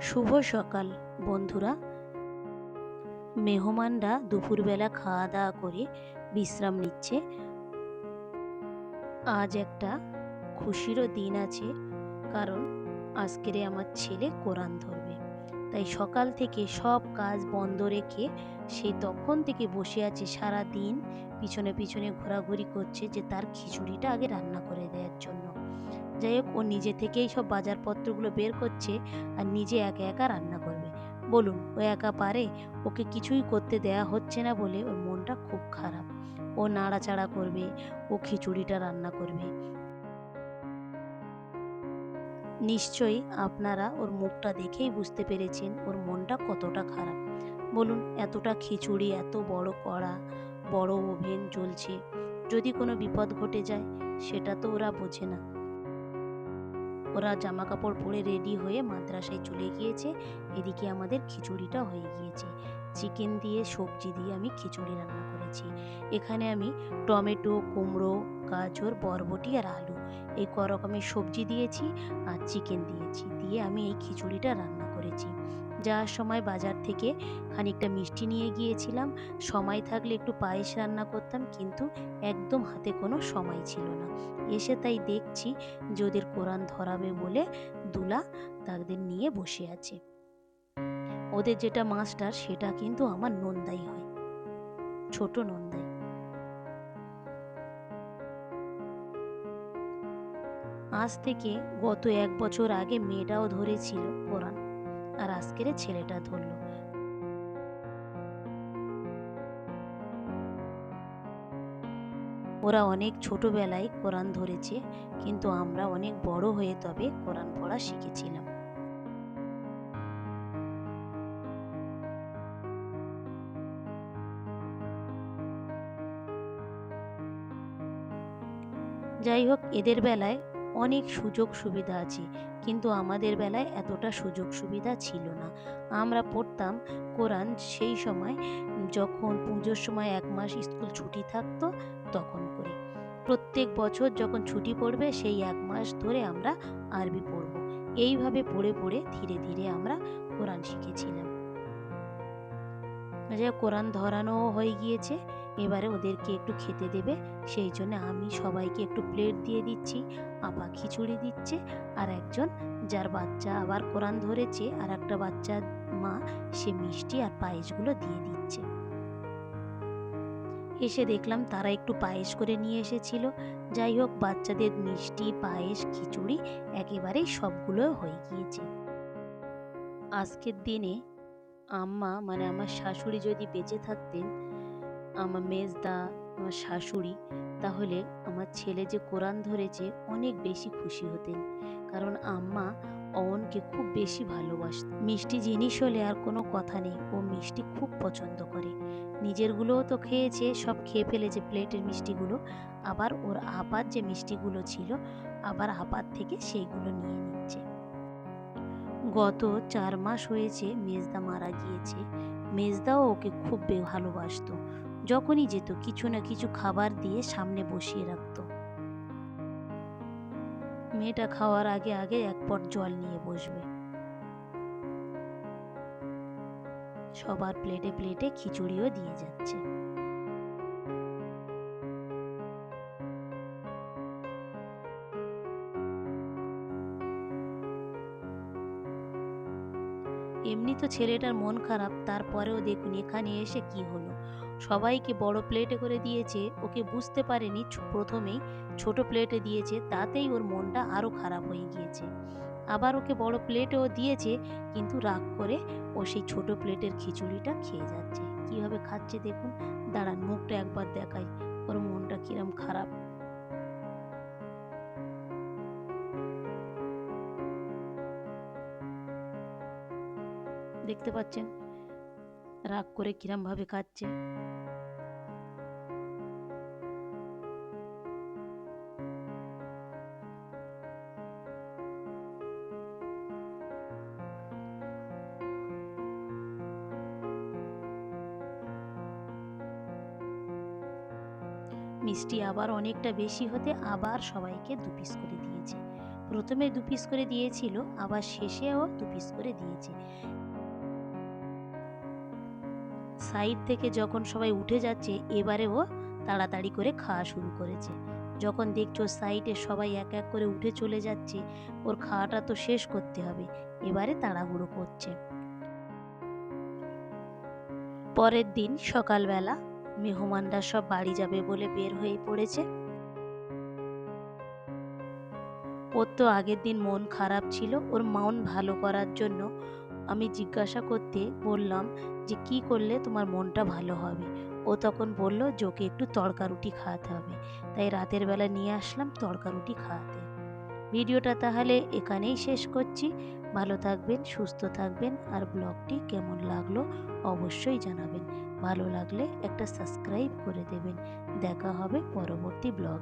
শুভ সকাল, বন্ধুরা। মেহমানরা দুপুরবেলা খাওয়া দাওয়া করে বিশ্রাম নিচ্ছে। আজ একটা খুশিরও দিন আছে, কারণ আজকেরে আমার ছেলে কোরআন ধরবে। তাই সকাল থেকে সব কাজ বন্ধ রেখে সে তখন থেকে বসে আছে সারা দিন পিছনে পিছনে ঘোরাঘুরি করছে যে তার খিচুড়িটা আগে রান্না করে দেওয়ার জন্য। যাই হোক, ও নিজে থেকেই সব বাজারপত্রগুলো বের করছে আর নিজে একা একা রান্না করবে। বলুন, ও একা পারে? ওকে কিছুই করতে দেয়া হচ্ছে না বলে ওর মনটা খুব খারাপ। ও নাড়াচাড়া করবে, ও খিচুড়িটা রান্না করবে। নিশ্চয়ই আপনারা ওর মুখটা দেখেই বুঝতে পেরেছেন ওর মনটা কতটা খারাপ। বলুন, এতটা খিচুড়ি, এত বড় কড়া, বড় ওভেন জ্বলছে যদি কোনো বিপদ ঘটে যায়, সেটা তো ওরা বোঝে না। ওরা জামা কাপড় পরে রেডি হয়ে মাদ্রাসায় চলে গিয়েছে। এদিকে আমাদের খিচুড়িটা হয়ে গিয়েছে। চিকেন দিয়ে সবজি দিয়ে আমি খিচুড়ি রান্না করেছি। এখানে আমি টমেটো, কুমড়ো, গাজর, বরবটি আর আলু এই ক রকমের সবজি দিয়েছি আর চিকেন দিয়েছি। দিয়ে আমি এই খিচুড়িটা রান্না করেছি। যাওয়ার সময় বাজার থেকে খানিকটা মিষ্টি নিয়ে গিয়েছিলাম। সময় থাকলে একটু পায়েস রান্না করতাম, কিন্তু একদম হাতে কোনো সময় ছিল না। এসে তাই দেখছি যে ওদের কোরআন ধরাবে বলে দুলা তাদের নিয়ে বসে আছে। ওদের যেটা মাস্টার সেটা কিন্তু আমার নন্দাই হয়। ছোট নন্দাই। আজ থেকে গত এক বছর আগে মেয়েটাও ধরেছিল কোরআন। আর আজকের ছেলেটা ধরলো। ওরা অনেক ছোটবেলায় কোরআন ধরেছে, কিন্তু আমরা অনেক বড় হয়ে তবে কোরআন পড়া শিখেছিলাম। যাই হোক, এদের বেলায় অনেক সুযোগ সুবিধা আছে। কিন্তু আমাদের বেলায় এতটা সুযোগ সুবিধা ছিল না। আমরা পড়তাম কোরআন সেই সময়, যখন পুজোর সময় এক মাস স্কুল ছুটি থাকতো তখন করে। প্রত্যেক বছর যখন ছুটি পড়বে সেই এক মাস ধরে আমরা আরবি পড়ব। এইভাবে পড়ে পড়ে ধীরে ধীরে আমরা কোরআন শিখেছিলাম। যে কোরআন ধরানোও হয়ে গিয়েছে। এবারে ওদেরকে একটু খেতে দেবে, সেই জন্য আমি সবাইকে একটু প্লেট দিয়ে দিচ্ছি, আপা খিচুড়ি দিচ্ছে, আর একজন যার বাচ্চা আবার কোরআন ধরেছে, আর একটা বাচ্চার মা, সে মিষ্টি আর পায়েসগুলো দিয়ে দিচ্ছে। এসে দেখলাম তারা একটু পায়েস করে নিয়ে এসেছিল। যাই হোক, বাচ্চাদের মিষ্টি, পায়েস, খিচুড়ি একেবারেই সবগুলো হয়ে গিয়েছে। আজকের দিনে আম্মা মানে আমার শাশুড়ি যদি বেঁচে থাকতেন আমার মেজদা, আমার শাশুড়ি, তাহলে আমার ছেলে যে কোরআন ধরেছে অনেক বেশি খুশি হতেন। কারণ আম্মা অয়নকে খুব বেশি ভালোবাসত। মিষ্টি জিনিস হলে আর কোনো কথা নেই, ও মিষ্টি খুব পছন্দ করে। নিজেরগুলোও তো খেয়েছে, সব খেয়ে ফেলেছে প্লেটের মিষ্টিগুলো। আবার ওর আপার যে মিষ্টিগুলো ছিল, আবার আপার থেকে সেইগুলো নিয়ে নিচ্ছে। গত চার মাস হয়েছে মেজদা মারা গিয়েছে। মেজদাও ওকে খুব ভালোবাসতো। যখনই যেত, কিছু না কিছু খাবার দিয়ে সামনে বসিয়ে রাখত। মেয়েটা খাওয়ার আগে আগে এক পট জল নিয়ে বসবে। সবার প্লেটে প্লেটে খিচুড়িও দিয়ে যাচ্ছে। এমনি তো ছেলেটার মন খারাপ, তারপরেও দেখুন এখানে এসে কি হলো। সবাইকে বড় প্লেটে করে দিয়েছে, ওকে বুঝতে পারেনি প্রথমেই ছোট প্লেটে দিয়েছে, তাতেই ওর মনটা আরও খারাপ হয়ে গিয়েছে। আবার ওকে বড় প্লেটেও দিয়েছে, কিন্তু রাগ করে ও সেই ছোট প্লেটের খিচুড়িটা খেয়ে যাচ্ছে। কীভাবে খাচ্ছে দেখুন, দাঁড়ান, মুখটা একবার দেখাই, ওর মনটা কিরম খারাপ। দেখতে পাচ্ছেন? রাগ করে কিরম ভাবে খাচ্ছে মিষ্টি আবার অনেকটা বেশি হতে আবার সবাইকে দু পিস করে দিয়েছে। প্রথমে দু পিস করে দিয়েছিল, আবার শেষেও দু পিস করে দিয়েছে। সাইড থেকে যখন সবাই উঠে যাচ্ছে, এবারে ও তাড়াতাড়ি করে খাওয়া শুরু করেছে। যখন দেখছ সাইডে সবাই এক এক করে উঠে চলে যাচ্ছে, ওর খাওয়াটা তো শেষ করতে হবে। এবারে তাড়াহুড়ো করছে। পরের দিন সকালবেলা মেহমানরা সব বাড়ি যাবে বলে বের হয়ে পড়েছে। ওর তো আগের দিন মন খারাপ ছিল, ওর মন ভালো করার জন্য আমি জিজ্ঞাসা করতে বললাম যে, কি করলে তোমার মনটা ভালো হবে? ও তখন বলল যে ওকে একটু তড়কা রুটি খাওয়াতে হবে। তাই রাতের বেলা নিয়ে আসলাম তড়কা রুটি খাওয়াতে। ভিডিওটা তাহলে এখানেই শেষ করছি। ভালো থাকবেন, সুস্থ থাকবেন আর ব্লগটি কেমন লাগল অবশ্যই জানাবেন। ভালো লাগলে একটা সাবস্ক্রাইব করে দেবেন। দেখা হবে পরবর্তী ব্লগ